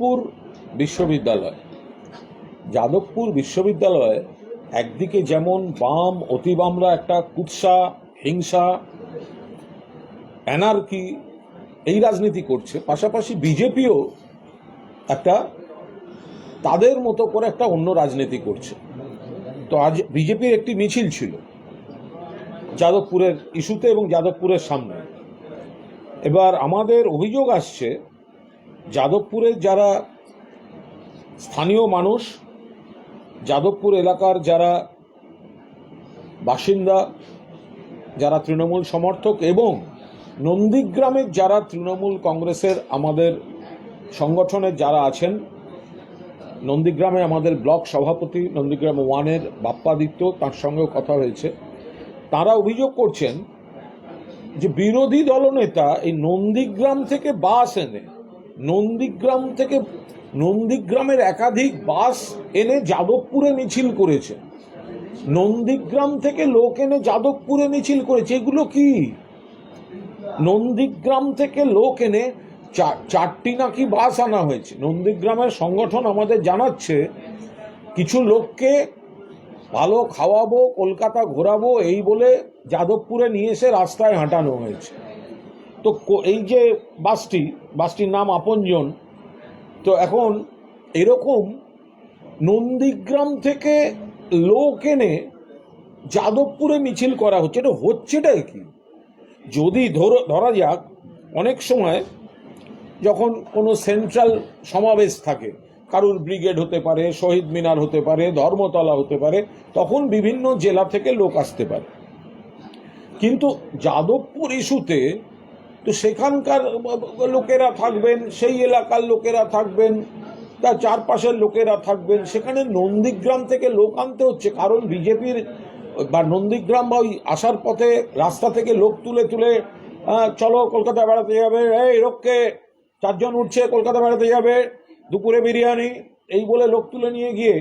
যাদবপুর বিশ্ববিদ্যালয়। যাদবপুর বিশ্ববিদ্যালয়ে একদিকে যেমন বাম, অতিবামরা একটা কুৎসা, হিংসা, অ্যানার্কি এই রাজনীতি করছে, পাশাপাশি বিজেপিও একটা তাদের মতো করে একটা অন্য রাজনীতি করছে। তো আজ বিজেপির একটি মিছিল ছিল যাদবপুরের ইস্যুতে এবং যাদবপুরের সামনে। এবার আমাদের অভিযোগ আসছে যাদবপুরের যারা স্থানীয় মানুষ, যাদবপুর এলাকার যারা বাসিন্দা, যারা তৃণমূল সমর্থক এবং নন্দীগ্রামের যারা তৃণমূল কংগ্রেসের আমাদের সংগঠনের যারা আছেন, নন্দীগ্রামে আমাদের ব্লক সভাপতি নন্দীগ্রাম ওয়ানের বাপ্পাদিত্য তার সঙ্গেও কথা হয়েছে। তারা অভিযোগ করছেন যে বিরোধী দলনেতা এই নন্দীগ্রাম থেকে বাস এনে নন্দীগ্রাম থেকে নন্দীগ্রামের একাধিক বাস এনে যাদবপুরে মিছিল করেছে। নন্দীগ্রাম থেকে লোক এনে যাদবপুরে মিছিল করেছে। এগুলো কি? নন্দীগ্রাম থেকে লোক এনে চারটি নাকি বাস আনা হয়েছে। নন্দীগ্রামের সংগঠন আমাদের জানাচ্ছে, কিছু লোককে ভালো খাওয়াবো, কলকাতা ঘোরাবো, এই বলে যাদবপুরে নিয়ে এসে রাস্তায় হাঁটানো হয়েছে। তো এই যে বাসটি, বাসটির নাম আপনজন, তো এখন এরকম নন্দীগ্রাম থেকে লোক এনে যাদবপুরে মিছিল করা হচ্ছে, এটা হচ্ছেটাই কি? যদি ধরো, ধরা যাক, অনেক সময় যখন কোনো সেন্ট্রাল সমাবেশ থাকে, কারুর ব্রিগেড হতে পারে, শহীদ মিনার হতে পারে, ধর্মতলা হতে পারে, তখন বিভিন্ন জেলা থেকে লোক আসতে পারে। কিন্তু যাদবপুর ইস্যুতে তো সেখানকার লোকেরা থাকবেন, সেই এলাকার লোকেরা থাকবেন, তার চারপাশের লোকেরা থাকবেন। সেখানে নন্দীগ্রাম থেকে লোক আনতে হচ্ছে, কারণ বিজেপির বা নন্দীগ্রাম বা ওই আসার পথে রাস্তা থেকে লোক তুলে তুলে চলো কলকাতা বেড়াতে যাবে। এই লোককে চারজন উঠছে, কলকাতা বেড়াতে যাবে, দুপুরে বিরিয়ানি, এই বলে লোক তুলে নিয়ে গিয়ে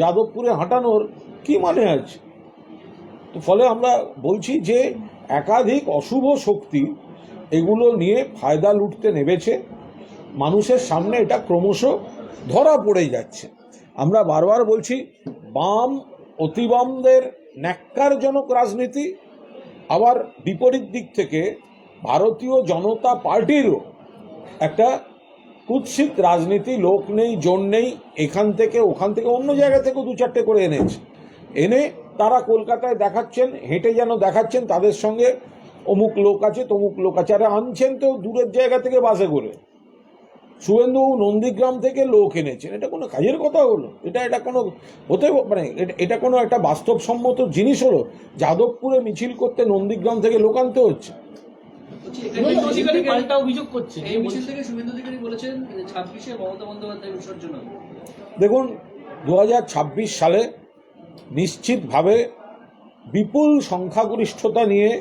যাদবপুরে হাঁটানোর কি মানে আছে? তো ফলে আমরা বলছি যে একাধিক অশুভ শক্তি এগুলো নিয়ে ফায়দা লুটতে নেমেছে। মানুষের সামনে এটা ক্রমশ ধরা পড়ে যাচ্ছে। আমরা বারবার বলছি, বাম অতিবামদের ন্যাক্কারজনক রাজনীতি। আবার বিপরীত দিক থেকে ভারতীয় জনতা পার্টিরও একটা কুৎসিত রাজনীতি, লোক নেই জোর নেই, এখান থেকে ওখান থেকে অন্য জায়গা থেকেও দু চারটে করে এনেছে। এনে তারা কলকাতায় দেখাচ্ছেন, হেঁটে যেন দেখাচ্ছেন তাদের সঙ্গে অমুক লোক আছে, তমুক লোক আছে। আরে আনছেন তো দূরের জায়গা থেকে বাসে করে। শুভেন্দু নন্দীগ্রাম থেকে লোক এনেছেন। এটা কোনো কাজের কথা হলো? এটা এটা কোনো হতে মানে এটা- কোনো একটা বাস্তবসম্মত জিনিস হলো? যাদবপুরে মিছিল করতে নন্দীগ্রাম থেকে লোক আনতে হচ্ছে? দেখুন, দু হাজার ছাব্বিশ সালে নিশ্চিতভাবে বিপুল সংখ্যাগরিষ্ঠতা নিয়ে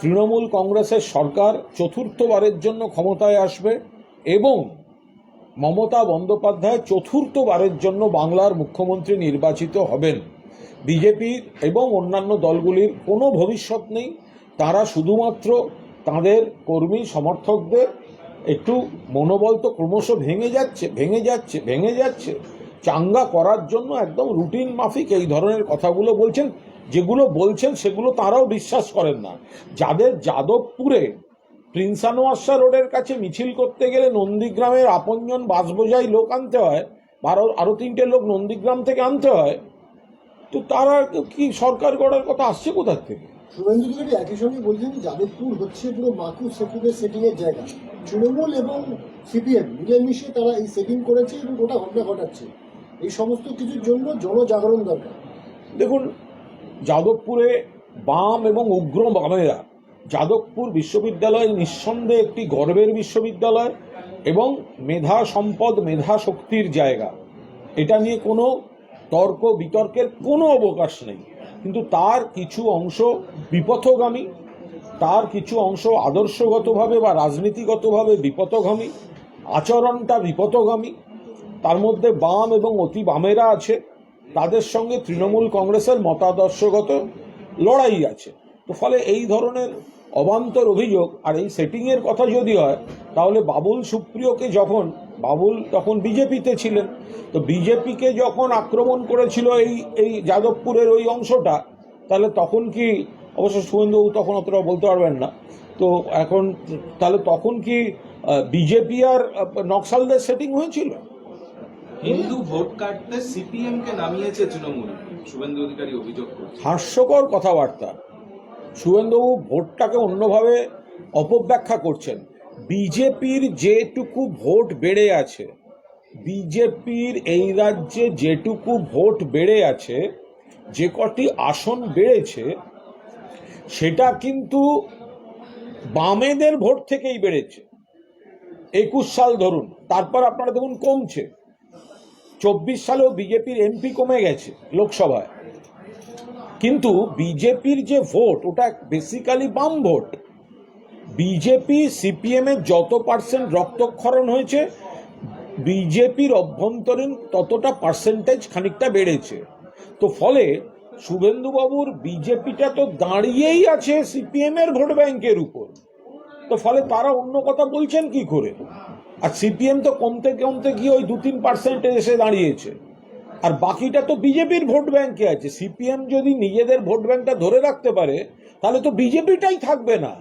তৃণমূল কংগ্রেসের সরকার চতুর্থবারের জন্য ক্ষমতায় আসবে এবং মমতা বন্দ্যোপাধ্যায় চতুর্থবারের জন্য বাংলার মুখ্যমন্ত্রী নির্বাচিত হবেন। বিজেপির এবং অন্যান্য দলগুলির কোনো ভবিষ্যৎ নেই। তারা শুধুমাত্র তাদের কর্মী সমর্থকদের একটু মনোবল তো ক্রমশ ভেঙে যাচ্ছে ভেঙে যাচ্ছে ভেঙে যাচ্ছে। চাঙ্গা করার জন্য একদম রুটিন মাফিক এই ধরনের কথাগুলো বলছেন, যেগুলো বলছেন সেগুলো তারাও বিশ্বাস করেন না। যাদের যাদবপুরে প্রিন্সানোয়াশা রোডের কাছে মিছিল করতে গেলে নন্দীগ্রামের আপনজন বাস বোঝাই লোক আনতে হয় আরও আরও তিনটে লোক নন্দীগ্রাম থেকে আনতে হয়, তো তারা কি সরকার গড়ার কথা আসছে কোথার থেকে? শুভেন্দু একই সঙ্গে বলছেন যাদবপুর হচ্ছে পুরো মাকুর সেতুদের সেটিং এর জায়গা। তৃণমূল এবং সিপিএম মিলেমিশে তারা এই সেটিং করেছে এবং গোটা ঘটনা ঘটাচ্ছে। এই সমস্ত কিছুর জন্য জনজাগরণ দরকার। দেখুন, যাদবপুরে বাম এবং উগ্র বামেরা, যাদবপুর বিশ্ববিদ্যালয় নিঃসন্দেহে একটি গর্বের বিশ্ববিদ্যালয় এবং মেধা সম্পদ, মেধা শক্তির জায়গা। এটা নিয়ে কোনো তর্ক বিতর্কের কোনো অবকাশ নেই। কিন্তু তার কিছু অংশ বিপথগামী, তার কিছু অংশ আদর্শগতভাবে বা রাজনীতিগতভাবে বিপথগামী, আচরণটা বিপথগামী তার মধ্যে বাম এবং অতি বামেরা আছে। তাদের সঙ্গে তৃণমূল কংগ্রেসের মতাদর্শগত লড়াই আছে। তো ফলে এই ধরনের অবান্তর অভিযোগ আর এই সেটিংয়ের কথা যদি হয়, তাহলে বাবুল সুপ্রিয়কে যখন, বাবুল তখন বিজেপিতে ছিলেন, তো বিজেপিকে যখন আক্রমণ করেছিল এই এই যাদবপুরের ওই অংশটা, তাহলে তখন কি, অবশ্য শুভেন্দুবাবু তখন অতটা বলতে পারবেন না, তো এখন, তাহলে তখন কি বিজেপি আর নকশালদের সেটিং হয়েছিল? হিন্দু ভোট কাটতে সিপিএম কে নামিয়েছে তৃণমূল। শুভেন্দু অধিকারী অভিযোগ করছে। হাস্যকর কথাবার্তা। শুভেন্দুবাবু ভোটটাকে অন্যভাবে অপব্যাখ্যা করছেন। বিজেপির যেটুকু ভোট বেড়ে আছে, বিজেপির এই রাজ্যে যেটুকু ভোট বেড়ে আছে, যে কটি আসন বেড়েছে, সেটা কিন্তু বামেদের ভোট থেকেই বেড়েছে। একুশ সাল ধরুন, তারপর আপনারা দেখুন কমছে। চব্বিশ সালেও বিজেপির এমপি কমে গেছে লোকসভায়। কিন্তু বিজেপির যে ভোট, ওটা বেসিক্যালি বাম ভোট। বিজেপি সিপিএম এর যত পার্সেন্ট রক্তক্ষরণ হয়েছে, বিজেপির অভ্যন্তরীণ ততটা পার্সেন্টেজ খানিকটা বেড়েছে। তো ফলে শুভেন্দুবাবুর বিজেপিটা তো দাঁড়িয়েই আছে সিপিএম এর ভোট ব্যাংকের উপর। তো ফলে তারা অন্য কথা বলছেন কি করে? আর সিপিএম তো কমতে কমতে গিয়ে ওই দু তিন পার্সেন্টে এসে দাঁড়িয়েছে। আর বাকিটা তো বিজেপির ভোট ব্যাংকে আছে। সিপিএম যদি নিজেদের ভোট ব্যাংকটা ধরে রাখতে পারে, তাহলে তো বিজেপিটাই থাকবে না।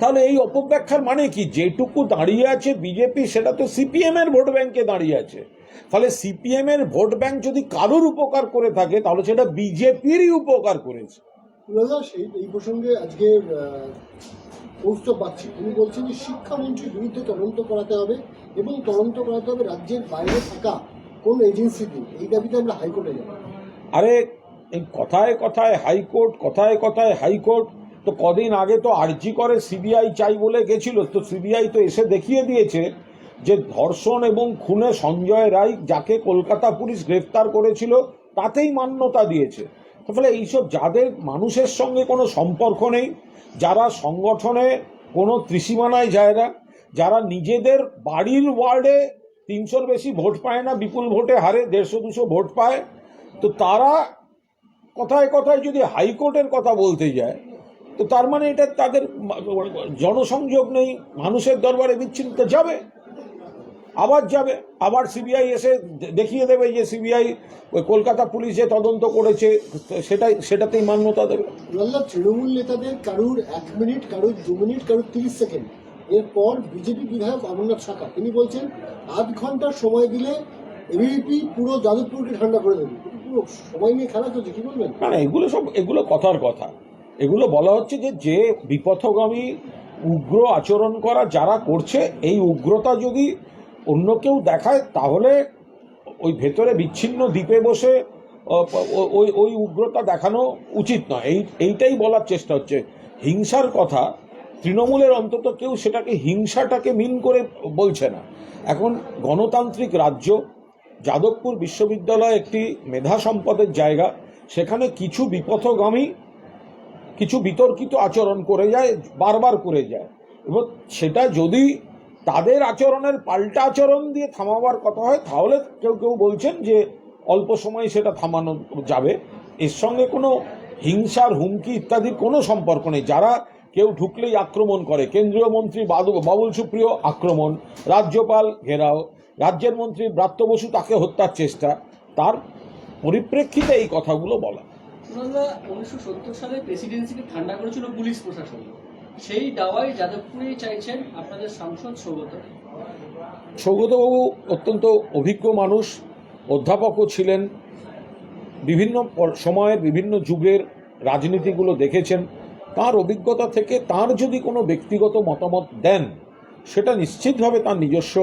তাহলে এই অপব্যাখ্যার মানে কি? যেটুকু দাঁড়িয়ে আছে বিজেপি সেটা তো সিপিএম এর ভোট ব্যাংকে দাঁড়িয়ে আছে। ফলে সিপিএম এর ভোট ব্যাংক যদি কারোর উপকার করে থাকে, তাহলে সেটা বিজেপিরই উপকার করেছে। এই প্রসঙ্গে আজকে কৌস্তব পাচ্ছি। তিনি বলছেন যে শিক্ষামন্ত্রীর বিরুদ্ধে তদন্ত করাতে হবে এবং তদন্ত করাতে হবে রাজ্যের বাইরে থাকা কোন এজেন্সি দিয়ে। এই দাবিতে আমরা হাইকোর্টে যাব। আরে, এই কথায় কথায় হাইকোর্ট, কথায় কথায় হাইকোর্ট, তো কদিন আগে তো আর্জি করে সিবিআই চাই বলে গেছিল। তো সিবিআই তো এসে দেখিয়ে দিয়েছে যে ধর্ষণ এবং খুনে সঞ্জয় রায় যাকে কলকাতা পুলিশ গ্রেফতার করেছিল, তাতেই মান্যতা দিয়েছে। ফলে এইসব যাদের মানুষের সঙ্গে কোনো সম্পর্ক নেই, যারা সংগঠনে কোনো ত্রিসীমানায় যায় না, যারা নিজেদের বাড়ির ওয়ার্ডে তিনশোর বেশি ভোট পায় না, বিপুল ভোটে হারে দেড়শো, দুশো ভোট পায়, তো তারা কথায় কথায় যদি হাইকোর্টের কথা বলতে যায়, তো তার মানে এটা তাদের জনসংযোগ নেই, মানুষের দরবারে বিচ্ছিন্ন যাবে। আবার যাবে আবার সিবিআই এসে দেখিয়ে দেবে যে সিবিআই কলকাতা পুলিশ যে তদন্ত করেছে সেটাই সেটাতেই মান্যতা দেবে। তৃণমূল নেতাদের কারুর এক মিনিট কারুর দু মিনিট কারুর তিরিশ সেকেন্ড। এরপর বিজেপি বিধায়ক অমরনাথ শাখা তিনি বলছেন আধ ঘণ্টার সময় দিলে এবিপি পুরো যাদবপুরকে ঠান্ডা করে দেবে। পুরো সময় নিয়ে খেলা চলছে কি বলবেন? না না এগুলো সব এগুলো কথার কথা। এগুলো বলা হচ্ছে যে যে বিপথগামী উগ্র আচরণ করা যারা করছে এই উগ্রতা যদি অন্য কেউ দেখায়, তাহলে ওই ভেতরে বিচ্ছিন্ন দ্বীপে বসে ওই ওই উগ্রতা দেখানো উচিত নয়। এই, এইটাই বলার চেষ্টা হচ্ছে। হিংসার কথা, তৃণমূলের অন্তত কেউ সেটাকে হিংসাটাকে মিন করে বলছে না। এখন গণতান্ত্রিক রাজ্য, যাদবপুর বিশ্ববিদ্যালয় একটি মেধা সম্পদের জায়গা, সেখানে কিছু বিপথগামী, কিছু বিতর্কিত আচরণ করে যায়, বারবার করে যায়। এবং সেটা যদি তাদের আচরণের পাল্টা আচরণ দিয়ে থামাবার কথা হয়, তাহলে কেউ কেউ বলছেন যে অল্প সময় সেটা থামানো যাবে। এর সঙ্গে কোনো হিংসার হুমকি ইত্যাদির কোনো সম্পর্ক নেই। যারা কেউ ঢুকলেই আক্রমণ করে। কেন্দ্রীয় মন্ত্রী বাবুল সুপ্রিয় আক্রমণ, রাজ্যপাল ঘেরাও, রাজ্যের মন্ত্রী ব্রাত্য বসু তাকে হত্যার চেষ্টা। তার পরিপ্রেক্ষিতে এই কথাগুলো বলা। উনিশশো সত্তর সালে প্রেসিডেন্সিকে ঠান্ডা করেছিল পুলিশ প্রশাসন সেই দাওয়াই যাদবপুরেই চাইছেন আপনাদের সাংসদ সৌগত। সৌগতবাবু অত্যন্ত অভিজ্ঞ মানুষ অধ্যাপকও ছিলেন। বিভিন্ন সময়ের বিভিন্ন যুগের রাজনীতিগুলো দেখেছেন। তার অভিজ্ঞতা থেকে তার যদি কোনো ব্যক্তিগত মতামত দেন সেটা নিশ্চিতভাবে তার নিজস্ব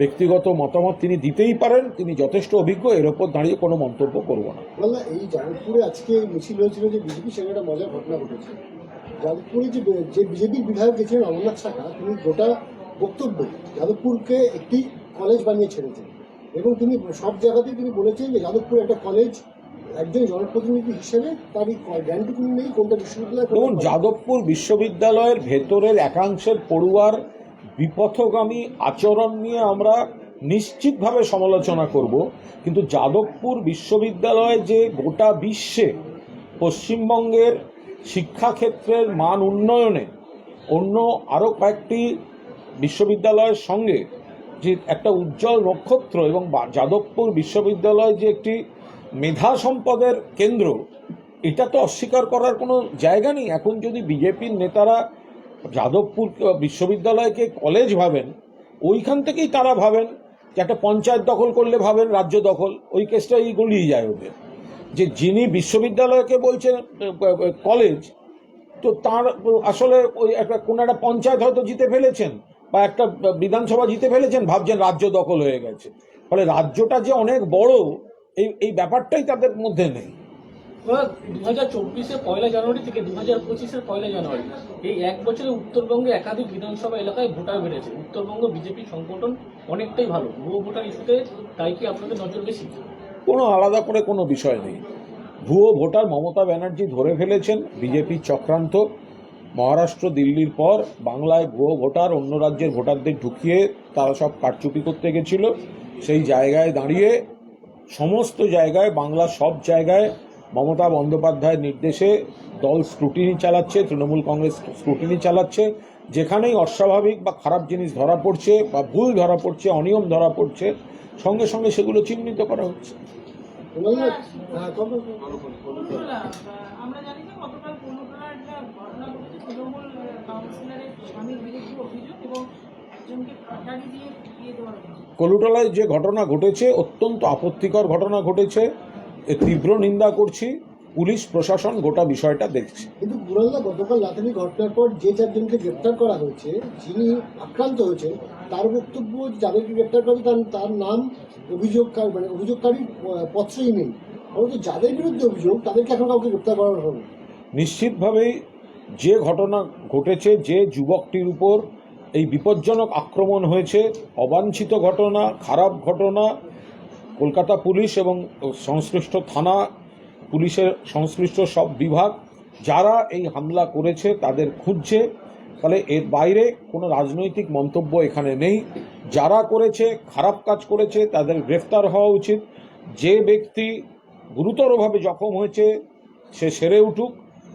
ব্যক্তিগত মতামত তিনি দিতেই পারেন। তিনি যথেষ্ট অভিজ্ঞ এর ওপর দাঁড়িয়ে কোনো মন্তব্য করব না। এই যাদবপুরে আজকে মিছিল হয়েছিল যে বিজেপি সেখানে একটা মজার ঘটনা ঘটেছে। যাদবপুরে যে যে বিজেপির বিধায়ক গেছিলেন অমরনাথ শাখা তিনি গোটা বক্তব্য যাদবপুরকে একটি কলেজ বানিয়ে ছেড়েছেন। এবং তিনি সব জায়গাতেই তিনি বলেছেন যে যাদবপুর একটা কলেজ একজন জনপ্রতিনিধি হিসেবে তার এই জ্ঞানটুকু নেই, কোনটা বিশ্ববিদ্যালয় দেখুন, যাদবপুর বিশ্ববিদ্যালয়ের ভেতরের একাংশের পড়ুয়ার বিপথগামী আচরণ নিয়ে আমরা নিশ্চিতভাবে সমালোচনা করব, কিন্তু যাদবপুর বিশ্ববিদ্যালয় যে গোটা বিশ্বে পশ্চিমবঙ্গের শিক্ষাক্ষেত্রের মান উন্নয়নে অন্য আরও কয়েকটি বিশ্ববিদ্যালয়ের সঙ্গে যে একটা উজ্জ্বল নক্ষত্র এবং যাদবপুর বিশ্ববিদ্যালয় যে একটি মেধা সম্পদের কেন্দ্র, এটা তো অস্বীকার করার কোনো জায়গা নেই। এখন যদি বিজেপির নেতারা যাদবপুর বিশ্ববিদ্যালয়কে কলেজ ভাবেন, ওইখান থেকেই তারা ভাবেন যে একটা পঞ্চায়েত দখল করলে ভাবেন, রাজ্য দখল, ওই কেসটাই গলিয়ে যায় ওদের। যে যিনি বিশ্ববিদ্যালয়কে বলছেন কলেজ তো তার আসলে ওই একটা, কোনো একটা পঞ্চায়েত হয়তো জিতে ফেলেছেন, বা একটা বিধানসভা জিতে ফেলেছেন, ভাবছেন রাজ্য দখল হয়ে গেছে। ফলে রাজ্যটা যে অনেক বড়, এই এই ব্যাপারটাই তাদের মধ্যে নেই। দু হাজার চব্বিশের পয়লা জানুয়ারি থেকে দু হাজার পঁচিশের পয়লা জানুয়ারি, এই এক বছরে উত্তরবঙ্গে একাধিক বিধানসভা এলাকায় ভোটার বেড়েছে। উত্তরবঙ্গ বিজেপি সংগঠন অনেকটাই ভালো ভুয়ো ভোটার ইস্যুতে তাই কি আপনাদের নজর বেশি? কোনো আলাদা করে কোনো বিষয় নেই। ভুয়ো ভোটার মমতা ব্যানার্জি ধরে ফেলেছেন বিজেপির চক্রান্ত। মহারাষ্ট্র, দিল্লির পর বাংলায় ভুয়ো ভোটার অন্য রাজ্যের ভোটারদের ঢুকিয়ে তারা সব কারচুপি করতে গেছিল। সেই জায়গায় দাঁড়িয়ে সমস্ত জায়গায় বাংলা সব জায়গায় মমতা বন্দ্যোপাধ্যায়ের নির্দেশে দল স্ক্রুটিনি চালাচ্ছে, তৃণমূল কংগ্রেস স্ক্রুটিনি চালাচ্ছে। যেখানেই অস্বাভাবিক বা খারাপ জিনিস ধরা পড়ছে বা ভুল ধরা পড়ছে, অনিয়ম ধরা পড়ছে সঙ্গে সঙ্গে সেগুলো চিহ্নিত করা হচ্ছে। হ্যাঁ, কলুটলায় যে ঘটনা ঘটেছে অত্যন্ত আপত্তিকর ঘটনা ঘটেছে। এ তীব্র নিন্দা করছি। পুলিশ প্রশাসন গোটা বিষয়টা দেখছে কিন্তু বুড়াল্লা গতকাল রাতের ঘটনার পর যে চারজনকে গ্রেপ্তার করা হয়েছে যিনি আক্রান্ত হয়েছেন তার বক্তব্য যাদেরকে গ্রেপ্তার করা তার তার নাম অভিযোগকারী মানে অভিযোগকারী পত্রেই নেই অথচ যাদের বিরুদ্ধে অভিযোগ তাদেরকে এখন কাউকে গ্রেপ্তার করা হলো না। নিশ্চিতভাবেই যে ঘটনা ঘটেছে যে যুবকটির উপর এই বিপজ্জনক আক্রমণ হয়েছে অবাঞ্ছিত ঘটনা খারাপ ঘটনা কলকাতা পুলিশ এবং সংশ্লিষ্ট থানা পুলিশের সংশ্লিষ্ট সব বিভাগ যারা এই হামলা করেছে তাদের খুঁজছে। ফলে এর বাইরে কোনো রাজনৈতিক মন্তব্য এখানে নেই। যারা করেছে, খারাপ কাজ করেছে, তাদের গ্রেফতার হওয়া উচিত। যে ব্যক্তি গুরুতরভাবে জখম হয়েছে, সে সেরে উঠুক।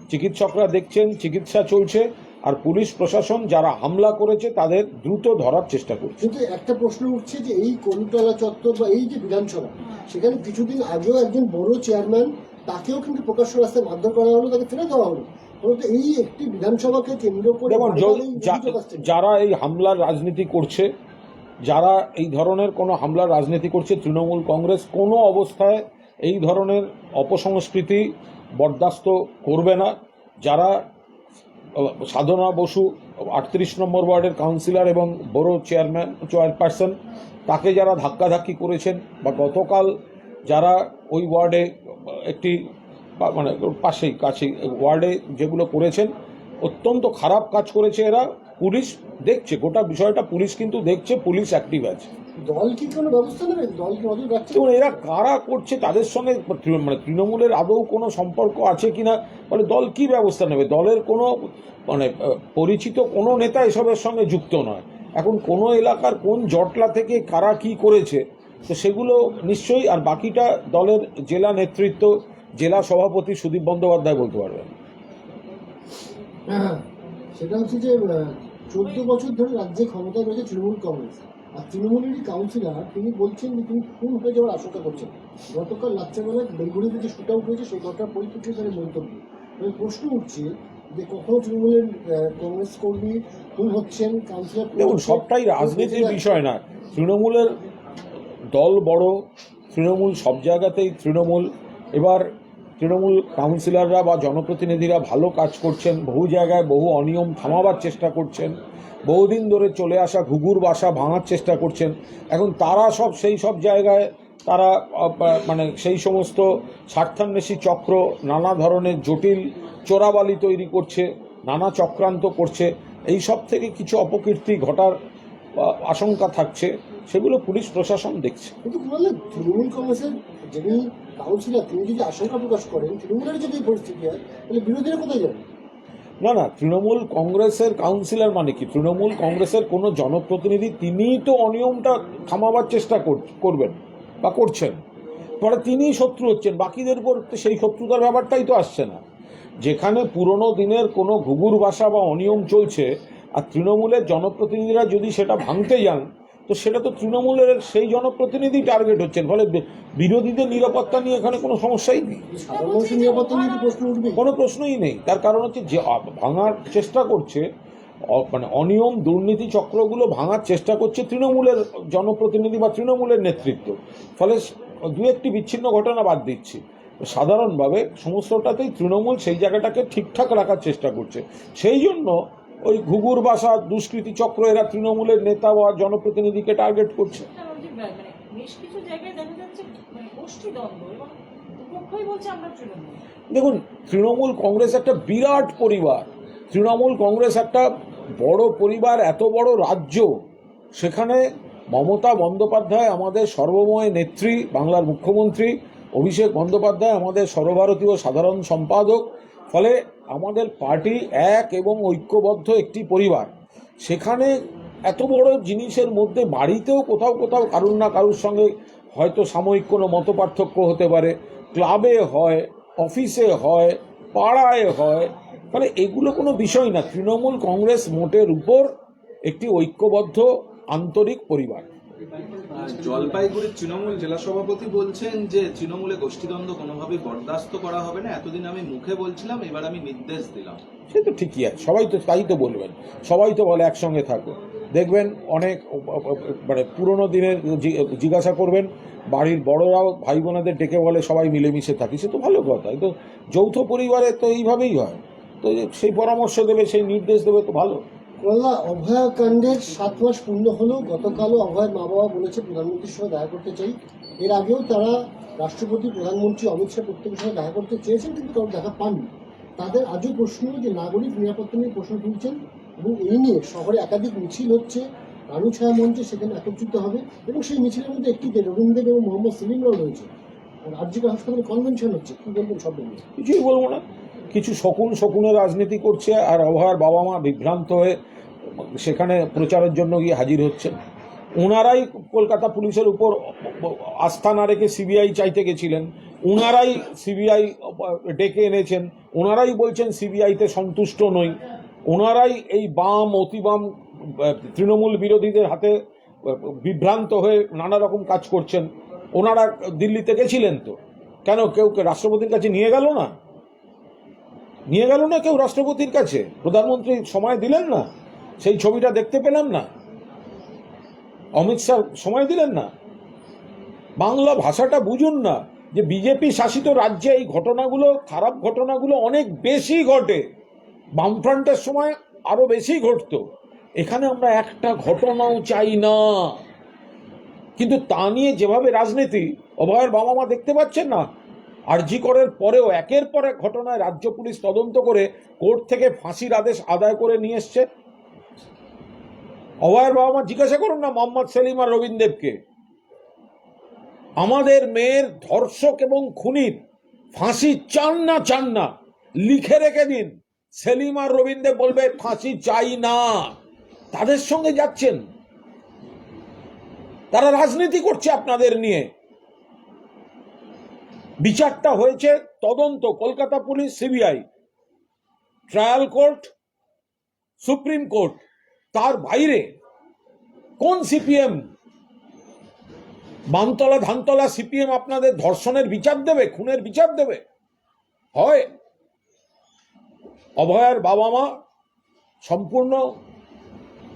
চিকিৎসকরা দেখছেন, চিকিৎসা চলছে। আর পুলিশ, প্রশাসন যারা হামলা করেছে, তাদের দ্রুত ধরার চেষ্টা করছে। কিন্তু একটা প্রশ্ন উঠছে যে এই কলুতলা চত্বর বা এই যে বিধানসভা, সেখানে কিছুদিন আগেও একজন বড় চেয়ারম্যান তাকেও কিন্তু প্রকাশ্য রাস্তায় মারধর করা হলো তাকে ফেলে দেওয়া হলো এই একটি বিধানসভাকে কেন্দ্র করে। যারা এই হামলার রাজনীতি করছে যারা এই ধরনের কোনো হামলার রাজনীতি করছে তৃণমূল কংগ্রেস কোনো অবস্থায় এই ধরনের অপসংস্কৃতি বরদাস্ত করবে না যারা সাধনা বসু আটত্রিশ নম্বর ওয়ার্ডের কাউন্সিলর এবং বড় চেয়ারম্যান চেয়ারপারসন তাকে যারা ধাক্কাধাক্কি করেছেন বা গতকাল যারা ওই ওয়ার্ডে একটি মানে পাশেই কাছেই ওয়ার্ডে যেগুলো করেছেন অত্যন্ত খারাপ কাজ করেছে এরা। পুলিশ দেখছে গোটা বিষয়টা পুলিশ কিন্তু দেখছে পুলিশ অ্যাক্টিভ আছে। দল কি কোনো ব্যবস্থা নেবে? দল নজর রাখছে? এরা কারা করছে তাদের সঙ্গে মানে তৃণমূলের আদৌ কোনো সম্পর্ক আছে কিনা? বলে দল কি ব্যবস্থা নেবে? দলের কোনো মানে পরিচিত কোনো নেতা এসবের সঙ্গে যুক্ত নয়। এখন কোনো এলাকার কোন জটলা থেকে কারা কি করেছে তো সেগুলো নিশ্চয়ই আর বাকিটা দলের জেলা নেতৃত্ব জেলা সভাপতি সুদীপ বন্দ্যোপাধ্যায় বলতে পারবেন। হ্যাঁ, সেটা হচ্ছে যে চোদ্দ বছর ধরে রাজ্যে ক্ষমতায় রয়েছে তৃণমূল কংগ্রেস। আর তৃণমূলেরই কাউন্সিলর তিনি বলছেন যে তিনি খুন হয়ে যাওয়ার আশঙ্কা করছেন। গতকাল রাত্রেবেলায় বেলগুড়িতে যে শুট আউট হয়েছে সেই ঘটনার পরিপ্রেক্ষিতে তাদের মন্তব্য। প্রশ্ন উঠছে যে কখনো তৃণমূলের কংগ্রেস কর্মী খুন হচ্ছেন কাউন্সিলর দেখুন সবটাই রাজনীতির বিষয় না। তৃণমূলের দল বড়, তৃণমূল সব জায়গাতেই তৃণমূল। এবার তৃণমূল কাউন্সিলররা বা জনপ্রতিনিধিরা ভালো কাজ করছেন, বহু জায়গায় বহু অনিয়ম থামাবার চেষ্টা করছেন, বহুদিন ধরে চলে আসা ঘুঘুর বাসা ভাঙার চেষ্টা করছেন। এখন তারা সব সেই সব জায়গায় তারা মানে সেই সমস্ত স্বার্থান্বেষী চক্র, নানা ধরনের জটিল চোরাবালি তৈরি করছে, নানা চক্রান্ত করছে। এই সব থেকে কিছু অপকীর্তি ঘটার আশঙ্কা থাকছে সেগুলো পুলিশ প্রশাসন দেখছে। কিন্তু বললেন তৃণমূল কংগ্রেসের যিনি কাউন্সিলর তিনি যদি আশঙ্কা প্রকাশ করেন তৃণমূলের যদি পরিস্থিতি হয় তাহলে বিরোধীরা কোথায় যাবে? না না তৃণমূল কংগ্রেসের কাউন্সিলর মানে কি? তৃণমূল কংগ্রেসের কোনো জনপ্রতিনিধি তিনিই তো অনিয়মটা থামাবার চেষ্টা কর- করবেন বা করছেন। পরে তিনিই শত্রু হচ্ছেন বাকিদের উপর সেই শত্রুতার ব্যাপারটাই তো আসছে না। যেখানে পুরনো দিনের কোনো ঘুঘুর বাসা বা অনিয়ম চলছে আর তৃণমূলের জনপ্রতিনিধিরা যদি সেটা ভাঙতে যান তো সেটা তো তৃণমূলের সেই জনপ্রতিনিধি টার্গেট হচ্ছেন। ফলে বিরোধীদের নিরাপত্তা নিয়ে এখানে কোনো সমস্যাই নেই। কোনো প্রশ্নই নেই। তার কারণ হচ্ছে যে ভাঙার চেষ্টা করছে মানে অনিয়ম দুর্নীতি চক্রগুলো ভাঙার চেষ্টা করছে তৃণমূলের জনপ্রতিনিধি বা তৃণমূলের নেতৃত্ব। ফলে দু একটি বিচ্ছিন্ন ঘটনা বাদ দিচ্ছি। সাধারণভাবে সমস্তটাতেই তৃণমূল সেই জায়গাটাকে ঠিকঠাক রাখার চেষ্টা করছে। সেই জন্য ওই ঘুঘুর বাসা, দুষ্কৃতি চক্র, এরা তৃণমূলের নেতা বা জনপ্রতিনিধিকে টার্গেট করছে। দেখুন, তৃণমূল কংগ্রেস একটা বিরাট পরিবার। তৃণমূল কংগ্রেস একটা বড় পরিবার, এত বড় রাজ্য। সেখানে মমতা বন্দ্যোপাধ্যায় আমাদের সর্বময় নেত্রী, বাংলার মুখ্যমন্ত্রী, অভিষেক বন্দ্যোপাধ্যায় আমাদের সর্বভারতীয় সাধারণ সম্পাদক। ফলে আমাদের পার্টি এক এবং ঐক্যবদ্ধ একটি পরিবার। সেখানে এত বড় জিনিসের মধ্যে বাড়িতেও কোথাও কোথাও কারুর না কারুর সঙ্গে হয়তো সাময়িক কোনো মতপার্থক্য হতে পারে। ক্লাবে হয়, অফিসে হয়, পাড়ায় হয়, ফলে এগুলো কোনো বিষয় না। তৃণমূল কংগ্রেস মোটের উপর একটি ঐক্যবদ্ধ আন্তরিক পরিবার। জলপাইগুড়ির তৃণমূল জেলা সভাপতি বলছেন যে, তৃণমূলে গোষ্ঠীদ্বন্দ্ব কোনোভাবেই বরদাস্ত করা হবে না। এতদিন আমি মুখে বলছিলাম, এবার আমি নির্দেশ দিলাম। সে তো ঠিকই আছে, সবাই তো তাই তো বলবেন। সবাই তো বলে একসঙ্গে থাকো। দেখবেন অনেক মানে পুরোনো দিনের জিজ্ঞাসা করবেন, বাড়ির বড়রাও ভাই বোনেদের ডেকে বলে সবাই মিলেমিশে থাকি। সে তো ভালো কথা তো যৌথ পরিবারে তো এইভাবেই হয়। তো সেই পরামর্শ দেবে, সেই নির্দেশ দেবে তো ভালো। কল্লা অভয়াকাণ্ডের সাত মাস পূর্ণ হলো গতকালও অভয়ের মা বাবা বলেছে, প্রধানমন্ত্রীর সঙ্গে দেখা করতে চাই। এর আগেও তারা রাষ্ট্রপতি, প্রধানমন্ত্রী অমিত শাহ প্রত্যেকের সঙ্গে দেখা করতে চেয়েছেন, কিন্তু কারও দেখা পাননি। তাদের আজও প্রশ্ন যে, নাগরিক নিরাপত্তা নিয়ে প্রশ্ন তুলছেন এবং এই নিয়ে শহরে একাধিক মিছিল হচ্ছে। রানু ছায়া মঞ্চে সেখানে একত্রিত হবে এবং সেই মিছিলের মধ্যে একটিতে রবীন্দ্র এবং মোহাম্মদ সেলিমরাও রয়েছে। আর আর্জিকা হাসপাতালে কনভেনশন হচ্ছে। কি বলবেন সব কিছুই বলব না। কিছু শকুন শকুনের রাজনীতি করছে আর অভয়ার বাবা মা বিভ্রান্ত হয়ে সেখানে প্রচারের জন্য গিয়ে হাজির হচ্ছেন ওনারাই কলকাতা পুলিশের উপর আস্থা না রেখে সিবিআই চাইতে গেছিলেন। ওনারাই সিবিআই ডেকে এনেছেন। ওনারাই বলছেন সিবিআইতে সন্তুষ্ট নই। ওনারাই এই বাম, অতিবাম, তৃণমূল বিরোধীদের হাতে বিভ্রান্ত হয়ে নানা রকম কাজ করছেন। ওনারা দিল্লিতে গেছিলেন তো? কেন? কেউ রাষ্ট্রপতির কাছে নিয়ে গেল না? নিয়ে গেল না কেউ রাষ্ট্রপতির কাছে? প্রধানমন্ত্রী সময় দিলেন না? সেই ছবিটা দেখতে পেলাম না। অমিত শাহ সময় দিলেন না। বাংলা ভাষাটা বুঝুন না যে বিজেপি শাসিত রাজ্যে এই ঘটনাগুলো, খারাপ ঘটনাগুলো অনেক বেশি ঘটে। বামফ্রন্টের সময় আরও বেশি ঘটতো। এখানে আমরা একটা ঘটনাও চাই না। কিন্তু তা নিয়ে যেভাবে রাজনীতি, অভয়ের বাবা মা দেখতে পাচ্ছেন না আরজি করের পরেও একের পর এক ঘটনায় রাজ্য পুলিশ তদন্ত করে কোর্ট থেকে ফাঁসির আদেশ আদায় করে নিয়ে এসছে। অভয়ের বাবা মা জিজ্ঞাসা করুন না মোহাম্মদ সেলিম আর রবীন্দ্রকে আমাদের মেয়ের ধর্ষক এবং খুনির ফাঁসি চান না চান না। লিখে রেখে দিন। সেলিম আর রবীন্দ্র বলবে, ফাঁসি চাই না। তাদের সঙ্গে যাচ্ছেন। তারা রাজনীতি করছে আপনাদের নিয়ে। বিচারটা হয়েছে তদন্ত, Kolkata police, CBI. Trial court, supreme court. তার বাইরে কোন সিপিএম? বামতলা, ধানতলা সিপিএম আপনাদের ধর্ষণের বিচার দেবে, খুনের বিচার দেবে? হয়। অভয়ার বাবা মা সম্পূর্ণ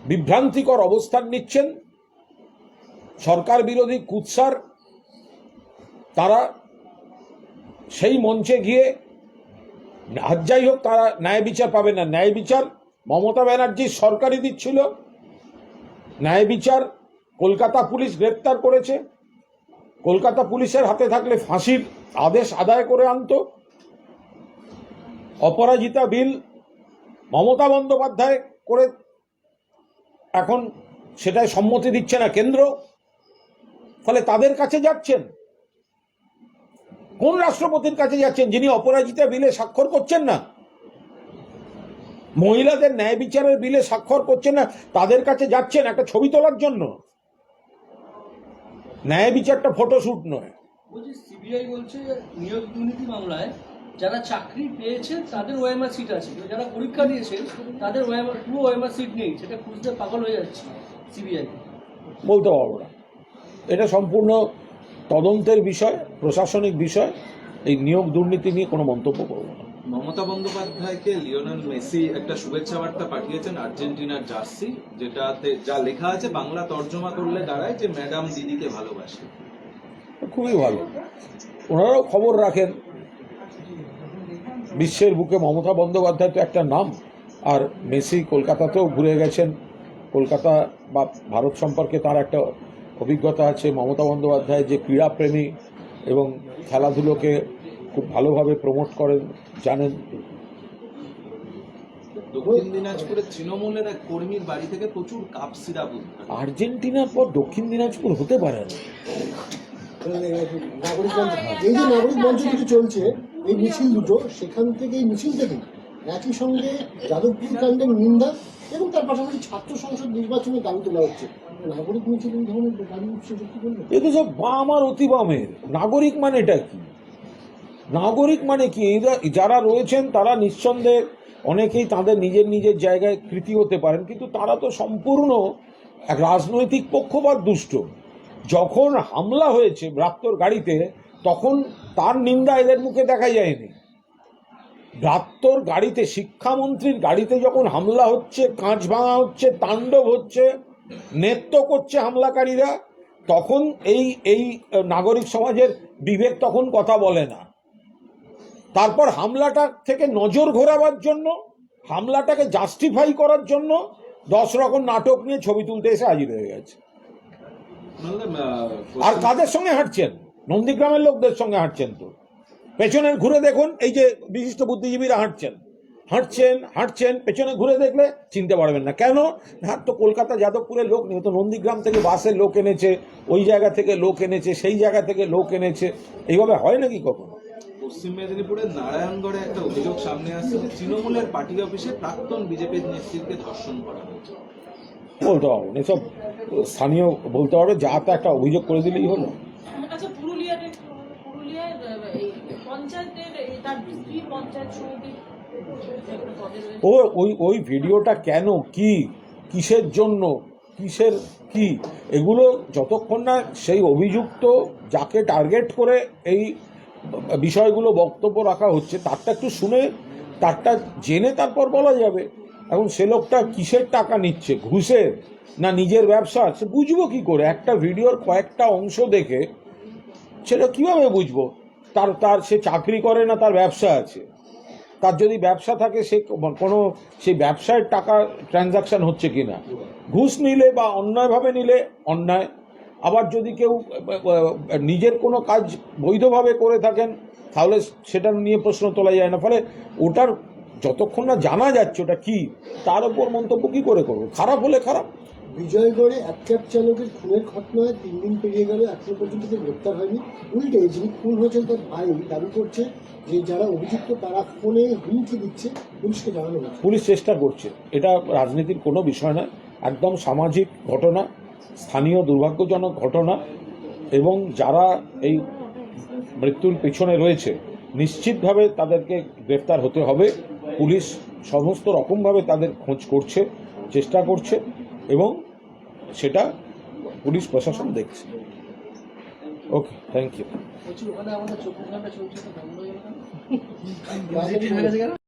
বিভ্রান্তিকর অবস্থান নিচ্ছেন। সরকার বিরোধী কুৎসার তারা সেই মঞ্চে গিয়ে, আর যাই হোক তারা ন্যায় বিচার পাবে না। ন্যায় বিচার মমতা ব্যানার্জি সরকারই দিচ্ছিল। ন্যায় বিচার কলকাতা পুলিশ গ্রেপ্তার করেছে। কলকাতা পুলিশের হাতে থাকলে ফাঁসির আদেশ আদায় করে আনতো। অপরাজিতা বিল মমতা বন্দ্যোপাধ্যায় করে এখন সেটায় সম্মতি দিচ্ছে না কেন্দ্র। ফলে তাদের কাছে যাচ্ছেন। কোন রাষ্ট্রপতির কাছে যাচ্ছেন? যিনি অপরাজিতা বিলে স্বাক্ষর করছেন না। মহিলাদের ন্যায় বিচারের বিলে স্বাক্ষর করছেন না তাদের কাছে যাচ্ছেন একটা ছবি তোলার জন্য। ন্যায় বিচারটা ফটোশুট নয়। সিবিআই বলছে নিয়োগ দুর্নীতি মামলায় যারা চাকরি পেয়েছে তাদের ওএমআর সিট আছে। যারা পরীক্ষা দিয়েছে তাদের ওএমআর পুরো ওএমআর সিট নেই। সেটা খুঁজতে পাগল হয়ে যাচ্ছে সিবিআই। বলতে পারব না। এটা সম্পূর্ণ তদন্তের বিষয় প্রশাসনিক বিষয় এই নিয়োগ দুর্নীতি নিয়ে কোনো মন্তব্য করব না। মমতা বন্দ্যোপাধ্যায়কে লিওনেল মেসি একটা শুভেচ্ছা বার্তা পাঠিয়েছেন আর্জেন্টিনার জার্সি যেটাতে যা লেখা আছে বাংলা তর্জমা করলে দাঁড়ায় যে ম্যাডাম দিদিকে ভালোবাসে। খুবই ভালো। ওনারাও খবর রাখেন। বিশ্বের বুকে মমতা বন্দ্যোপাধ্যায় তো একটা নাম আর মেসি কলকাতাতেও ঘুরে গেছেন। কলকাতা বা ভারত সম্পর্কে তার একটা অভিজ্ঞতা আছে মমতা বন্দ্যোপাধ্যায় যে ক্রীড়াপ্রেমী এবং খেলাধুলোকে খুব ভালোভাবে প্রমোট করেন জানেন। দক্ষিণ দিনাজপুরে তৃণমূলের এক কর্মীর বাড়ি থেকে প্রচুর কাপ সিরাপ আর্জেন্টিনার পর দক্ষিণ দিনাজপুর হতে পারে না। নাগরিক মঞ্চ এই যে নাগরিক মঞ্চ কিছু চলছে এই মিছিল দুটো সেখান থেকে এই মিছিল থেকে একই সঙ্গে যাদবপুর কাণ্ডের নিন্দা এবং তার পাশাপাশি ছাত্র সংসদ নির্বাচনে দাবি তোলা হচ্ছে। নাগরিক মিছিল এই ধরনের দাবি উঠছে এ তো সব বাম আর অতি নাগরিক মানে এটা কি? নাগরিক মানে কি? যারা রয়েছেন, তারা নিঃসন্দেহে অনেকেই তাদের নিজের নিজের জায়গায় কৃতি হতে পারেন, কিন্তু তারা তো সম্পূর্ণ এক রাজনৈতিক পক্ষপাত দুষ্ট। যখন হামলা হয়েছে ব্রাত্তর গাড়িতে, তখন তার নিন্দা এদের মুখে দেখা যায়নি। ব্রাত্তর গাড়িতে শিক্ষামন্ত্রীর গাড়িতে যখন হামলা হচ্ছে কাঁচ ভাঙা হচ্ছে তাণ্ডব হচ্ছে নৃত্য করছে হামলাকারীরা তখন এই এই নাগরিক সমাজের বিবেক তখন কথা বলে না। তারপর হামলাটা থেকে নজর ঘোরাবার জন্য হামলাটাকে জাস্টিফাই করার জন্য দশ রকম নাটক নিয়ে ছবি তুলতে এসে হাজির হয়ে গেছে। আর কাদের সঙ্গে হাঁটছেন? নন্দীগ্রামের লোকদের সঙ্গে হাঁটছেন তো? পেছনে ঘুরে দেখুন এই যে বিশিষ্ট বুদ্ধিজীবীরা হাঁটছেন। হাঁটছেন হাঁটছেন পেছনে ঘুরে দেখলে চিনতে পারবেন না। কেন? না তো কলকাতা যাদবপুরের লোক নেই তো নন্দীগ্রাম থেকে বাসের লোক এনেছে ওই জায়গা থেকে লোক এনেছে সেই জায়গা থেকে লোক এনেছে। এইভাবে হয় নাকি কখনো? পশ্চিম মেদিনীপুরের নারায়ণগড়ে একটা অভিযোগ সামনে আসছে যে তৃণমূলের পার্টি অফিসে প্রাক্তন বিজেপির নেত্রীকে ধর্ষণ করা হয়েছে। বলতে পারব না এসব স্থানীয় বলতে পারবে যা তা একটা অভিযোগ করে দিলেই হলো আচ্ছা পুরুলিয়ার পুরুলিয়ার আহ, এই পঞ্চায়েতের এই তার স্ত্রী পঞ্চায়েত সমিতি একটা পদে রয়েছে ও, ওই ওই ভিডিওটা কেন? কি? কিসের জন্য? কিসের কি? এগুলো যতক্ষণ না সেই অভিযুক্ত যাকে টার্গেট করে এই বিষয়গুলো বক্তব্য রাখা হচ্ছে, তারটা একটু শুনে, তারটা জেনে তারপর বলা যাবে। এখন সে লোকটা কিসের টাকা নিচ্ছে? ঘুষের না নিজের ব্যবসা? সে বুঝব কি করে? একটা ভিডিওর কয়েকটা অংশ দেখে সেটা কীভাবে বুঝব? তার তার, সে চাকরি করে না তার ব্যবসা আছে? তার যদি ব্যবসা থাকে, সে কোনো, সেই ব্যবসায় টাকা ট্রানজাকশন হচ্ছে কি না ঘুষ নিলে বা অন্যায়ভাবে নিলে অন্যায়। আবার যদি কেউ, নিজের কোনো কাজ বৈধভাবে করে থাকেন, তাহলে সেটা নিয়ে প্রশ্ন তোলা যায় না। ফলে ওটার যতক্ষণ না জানা যাচ্ছে ওটা কি, তার উপর মন্তব্য কী করে করব? খারাপ হলে খারাপ বিজয়গড়ে এক ক্যাব চালকের খুনের ঘটনায় তিন দিন পেরিয়ে গেল, এখনও পর্যন্ত কেউ গ্রেপ্তার হয়নি। উল্টে যিনি খুন হয়েছেন তার ভাই দাবি করছে যে যারা অভিযুক্ত তারা ফোনে হুমকি দিচ্ছে, পুলিশকে জানানো হয়েছে পুলিশ চেষ্টা করছে। এটা রাজনীতির কোনো বিষয় না একদম সামাজিক ঘটনা, স্থানীয় দুর্ভাগ্যজনক ঘটনা, এবং যারা এই মৃত্যুর পেছনে রয়েছে, নিশ্চিতভাবে তাদেরকে গ্রেফতার হতে হবে। পুলিশ সমস্ত রকমভাবে তাদের খোঁজ করছে, চেষ্টা করছে, এবং সেটা পুলিশ প্রশাসন দেখছে। Okay thank you